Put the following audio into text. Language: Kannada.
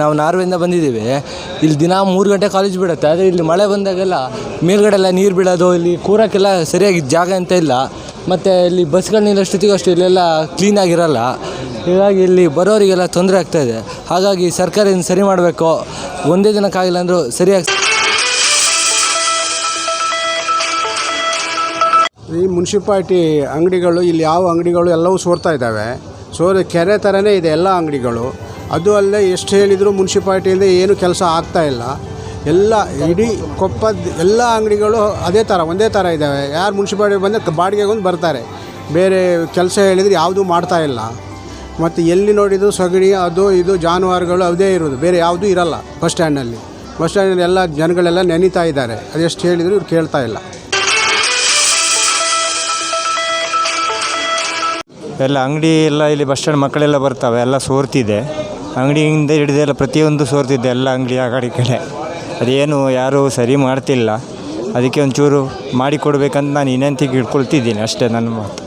ನಾವು ನಾರ್ವೆಯಿಂದ ಬಂದಿದ್ದೀವಿ. ಇಲ್ಲಿ ದಿನ ಮೂರು ಗಂಟೆ ಕಾಲೇಜ್ ಬಿಡುತ್ತೆ. ಆದರೆ ಇಲ್ಲಿ ಮಳೆ ಬಂದಾಗೆಲ್ಲ ಮೇಲ್ಗಡೆ ಎಲ್ಲ ನೀರು ಬೀಳೋದು, ಇಲ್ಲಿ ಕೂರೋಕ್ಕೆಲ್ಲ ಸರಿಯಾಗಿ ಜಾಗ ಅಂತ ಇಲ್ಲ. ಮತ್ತು ಇಲ್ಲಿ ಬಸ್ಗಳು ನಿಲ್ಲೋಷ್ಟೊತ್ತಿಗೆ ಅಷ್ಟು ಇಲ್ಲೆಲ್ಲ ಕ್ಲೀನಾಗಿರಲ್ಲ ಹೀಗಾಗಿ ಇಲ್ಲಿ ಬರೋರಿಗೆಲ್ಲ ತೊಂದರೆ ಆಗ್ತಾಯಿದೆ ಹಾಗಾಗಿ ಸರ್ಕಾರ ಇದನ್ನು ಸರಿ ಮಾಡಬೇಕು. ಒಂದೇ ದಿನಕ್ಕಾಗಿಲ್ಲ ಅಂದರೂ ಸರಿಯಾಗಿ ಈ ಮುನ್ಸಿಪಾಲ್ಟಿ ಅಂಗಡಿಗಳು, ಇಲ್ಲಿ ಯಾವ ಅಂಗಡಿಗಳು ಎಲ್ಲವೂ ಸೋರ್ತಾ ಇದ್ದಾವೆ. ಸೋರಿ, ಕೆರೆ ಥರನೇ ಇದೆ ಎಲ್ಲ ಅಂಗಡಿಗಳು. ಅದು ಅಲ್ಲೇ ಎಷ್ಟು ಹೇಳಿದರೂ ಮುನ್ಸಿಪಾಲ್ಟಿಯಿಂದ ಏನು ಕೆಲಸ ಆಗ್ತಾ ಇಲ್ಲ. ಎಲ್ಲ ಇಡೀ ಕೊಪ್ಪದ ಎಲ್ಲ ಅಂಗಡಿಗಳು ಅದೇ ಥರ, ಒಂದೇ ಥರ ಇದ್ದಾವೆ. ಯಾರು ಮುನ್ಸಿಪಾಲ್ಟಿ ಬಂದರೆ ಬಾಡಿಗೆಗೊಂದು ಬರ್ತಾರೆ. ಬೇರೆ ಕೆಲಸ ಹೇಳಿದರೆ ಯಾವುದೂ ಮಾಡ್ತಾ ಇಲ್ಲ. ಮತ್ತು ಎಲ್ಲಿ ನೋಡಿದ್ರು ಸಗಣಿ, ಅದು, ಇದು, ಜಾನುವಾರುಗಳು ಅದೇ ಇರೋದು ಬೇರೆ ಯಾವುದೂ ಇರಲ್ಲ ಬಸ್ ಸ್ಟ್ಯಾಂಡಲ್ಲಿ ಬಸ್ ಸ್ಟ್ಯಾಂಡಲ್ಲಿ ಎಲ್ಲ ಜನಗಳೆಲ್ಲ ನೆನೀತಾ ಇದ್ದಾರೆ. ಅದೆಷ್ಟು ಹೇಳಿದರೂ ಇವ್ರು ಕೇಳ್ತಾ ಇಲ್ಲ. ಎಲ್ಲ ಅಂಗಡಿ ಎಲ್ಲ ಇಲ್ಲಿ ಬಸ್ ಸ್ಟ್ಯಾಂಡ್ ಮಕ್ಕಳೆಲ್ಲ ಬರ್ತವೆ. ಎಲ್ಲ ಸೋರ್ತಿದೆ. ಅಂಗಡಿಯಿಂದ ಹಿಡಿದೆಲ್ಲ ಪ್ರತಿಯೊಂದು ಸೋರ್ತಿದ್ದೆ ಎಲ್ಲ ಅಂಗಡಿ, ಆ ಕಡೆ ಈ ಕಡೆ. ಅದೇನು ಯಾರೂ ಸರಿ ಮಾಡ್ತಿಲ್ಲ. ಅದಕ್ಕೆ ಒಂಚೂರು ಮಾಡಿಕೊಡ್ಬೇಕಂತ ನಾನು ವಿನಂತಿಗೆ ಇಟ್ಕೊಳ್ತಿದ್ದೀನಿ ಅಷ್ಟೇ ನನ್ನ ಮಾತು.